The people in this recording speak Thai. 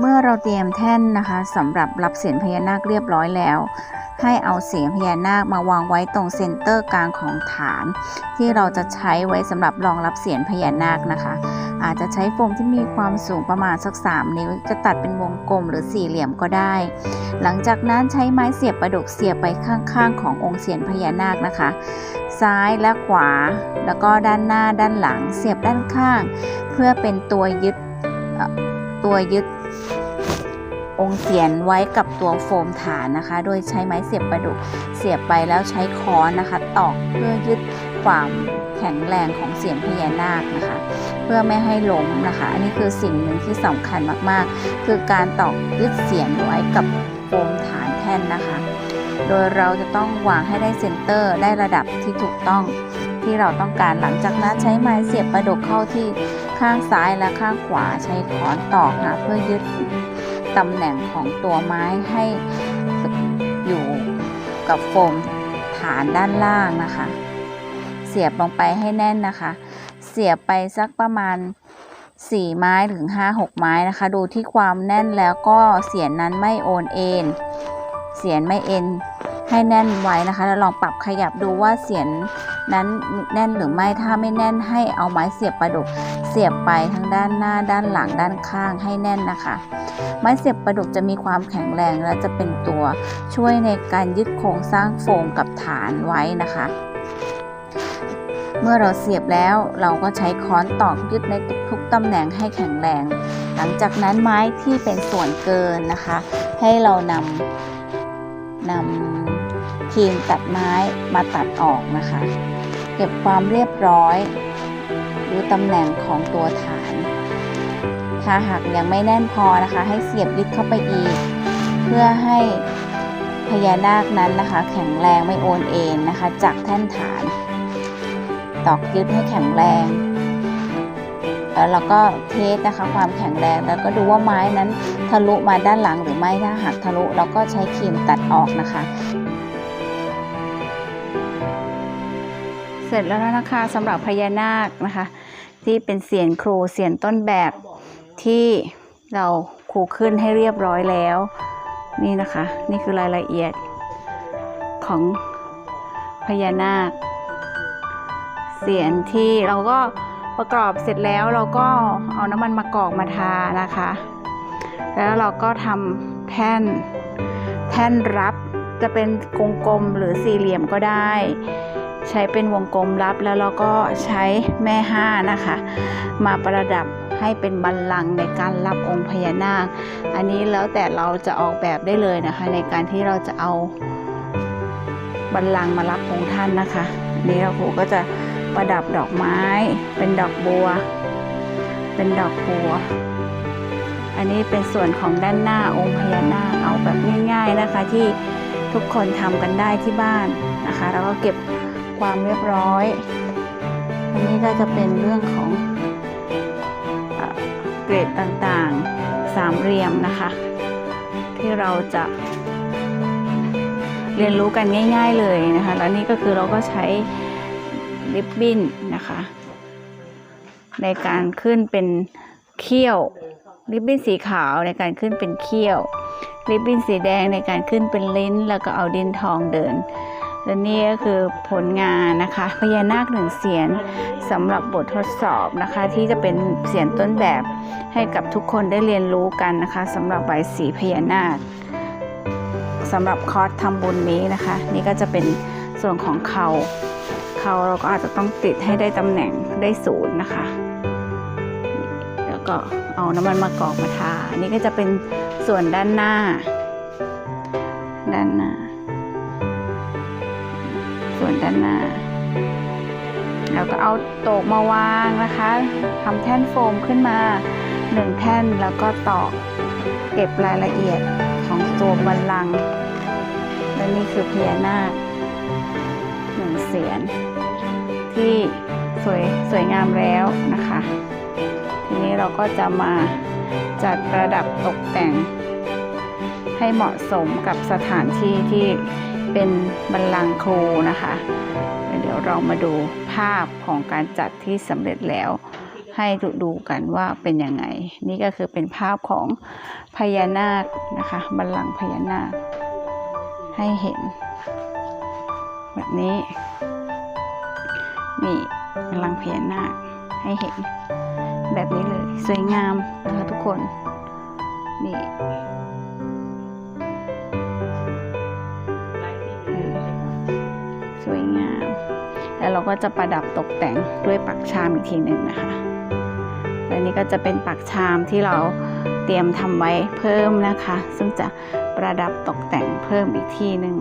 เมื่อเราเตรียมแท่นนะคะสำหรับรับเสียงพญานาคเรียบร้อยแล้ว ให้เอาเสียงพญานาคมาวางไว้ตรงเซนเตอร์กลางของฐาน ที่เราจะใช้ไว้สำหรับรองรับเสียงพญานาคนะคะ อาจจะใช้โฟมที่มีความสูงประมาณสัก 3 นิ้วจะตัดเป็นวงกลมหรือสี่เหลี่ยมก็ได้ หลังจากนั้นใช้ไม้เสียบประดกเสียบไปข้างๆ ขององค์เสียงพญานาคนะคะ ซ้ายและขวา แล้วก็ด้านหน้าด้านหลัง เสียบด้านข้าง เพื่อเป็นตัวยึดตัวยึด องค์เสียนไว้กับตัวโฟมฐานนะคะ โดยใช้ไม้เสียบประดุกเสียบไปแล้วใช้ค้อนนะคะตอกเพื่อยึดความแข็งแรงของเสียงพญานาคนะคะ เพื่อไม่ให้ล้มนะคะ อันนี้คือสิ่งหนึ่งที่สำคัญมากๆ คือการตอกยึดเสียงไว้กับโฟมฐานแท่นนะคะ โดยเราจะต้องวางให้ได้เซนเตอร์ได้ระดับที่ถูกต้อง ที่เราต้องการหลังจากนั้นใช้ไม้เสียบประดกเข้าที่ข้างซ้ายและข้างขวาใช้ค้อนตอกนะเพื่อยึดตำแหน่งของตัวไม้ให้อยู่กับโฟมฐานด้านล่างนะคะ เสียบลงไปให้แน่นนะคะ เสียบไปสักประมาณ 4 ไม้ถึง 5-6 ไม้นะคะ ดูที่ความแน่นแล้วก็เสียนนั้นไม่โอนเอ็นเสียนไม่เอ็น ให้แน่นไว้นะคะ แล้วลองปรับขยับดูว่าเสียนนั้นแน่นหรือไม่ ถ้าไม่แน่นให้เอาไม้เสียบประดุกเสียบไปทั้งด้านหน้า ด้านหลัง ด้านข้างให้แน่นนะคะ ไม้เสียบประดุกจะมีความแข็งแรงและจะเป็นตัวช่วยในการยึดโครงสร้างโฟมกับฐานไว้นะคะเมื่อเราเสียบแล้วเราก็ใช้ค้อนตอกยึดในทุกๆตำแหน่งให้แข็งแรง หลังจากนั้นไม้ที่เป็นส่วนเกินนะคะ ให้เรานำนำ รีมตัดไม้มาตัดออกนะคะ เก็บความเรียบร้อยดูตำแหน่งของตัวฐาน ถ้าหากยังไม่แน่นพอนะคะ ให้เสียบยึดเข้าไปอีก เพื่อให้พญานาคนั้นนะคะ แข็งแรงไม่โอนเอ็นนะคะ จากแท่นฐาน ตอกยึดให้แข็งแรงแล้วเราก็เทสนะคะความแข็งแรงแล้วก็ดูว่าไม้นั้นทะลุมาด้านหลังหรือไม่ถ้าหากทะลุเราก็ใช้ครีมตัดออกนะคะ เสร็จแล้วนะคะสำหรับพญานาคนะคะ ที่เป็นเสียนครูเสียนต้นแบบที่เราครูขึ้นให้เรียบร้อยแล้ว นี่นะคะ นี่คือรายละเอียดของพญานาค เสียนที่เราก็ประกอบเสร็จแล้วเราก็เอาน้ำมันมะกอกมาทานะคะ แล้วเราก็ทำแท่นแท่นรับจะเป็นกลมๆหรือสี่เหลี่ยมก็ได้ ใช้เป็นวงกลมรับแล้วเราก็ใช้แม่ห้านะคะ มาประดับให้เป็นบัลลังก์ในการรับองค์พญานาค อันนี้แล้วแต่เราจะออกแบบได้เลยนะคะ ในการที่เราจะเอาบัลลังก์มารับองค์ท่านนะคะอันนี้เราครูก็จะประดับดอกไม้ เป็นดอกบัว เป็นดอกบัว อันนี้เป็นส่วนของด้านหน้าองค์พญานาคเอาแบบง่าย ๆนะคะที่ทุกคนทำกันได้ที่บ้านนะคะ แล้วก็เก็บ ความเรียบร้อย อันนี้ก็จะเป็นเรื่องของเอเกรดต่างๆสามเหลี่ยมนะคะ ที่เราจะเรียนรู้กันง่ายๆเลยนะคะ แล้วนี่ก็คือเราก็ใช้ริบบิ้นนะคะ ในการขึ้นเป็นเขี้ยวริบบิ้นสีขาวในการขึ้นเป็นเขี้ยวริบบิ้นสีแดงในการขึ้นเป็นลิ้น แล้วก็เอาดินทองเดิน และนี่ก็คือผลงานนะคะพญานาคหนึ่งเสียนสำหรับบททดสอบนะคะ ที่จะเป็นเสียนต้นแบบให้กับทุกคนได้เรียนรู้กันนะคะสำหรับใบสีพญานาคสำหรับคอร์สทำบุญนี้นะคะ นี่ก็จะเป็นส่วนของเขาเขาเราก็อาจจะต้องติดให้ได้ตำแหน่งได้ศูนย์นะคะ แล้วก็เอาน้ำมันมะกอกมาทานนี้ก็จะเป็นส่วนด้านหน้า ด้านหน้า ส่วนด้านหน้า แล้วก็เอาโตกมาวางนะคะทำแท่นโฟมขึ้นมาหนึ่งแท่นแล้วก็ตอกเก็บรายละเอียดของตัวบัลลังก์และนี่คือพญานาคหนึ่งเสียนที่สวยสวยงามแล้วนะคะ ทีนี้เราก็จะมาจัดประดับตกแต่งให้เหมาะสมกับสถานที่ที่ เป็นบัลลังก์ครูนะคะ เดี๋ยวเรามาดูภาพของการจัดที่สำเร็จแล้ว ให้ดูดูกันว่าเป็นยังไง นี่ก็คือเป็นภาพของพญานาคนะคะบัลลังก์พญานาค ให้เห็น แบบนี้นี่บัลลังก์พญานาคให้เห็น แบบนี้เลย สวยงามนะคะทุกคนนี่ แล้วเราก็จะประดับตกแต่งด้วยปักชามอีกทีหนึ่งนะคะและนี่ก็จะเป็นปักชามที่เราเตรียมทำไว้เพิ่มนะคะ ซึ่งจะประดับตกแต่งเพิ่มอีกทีหนึ่ง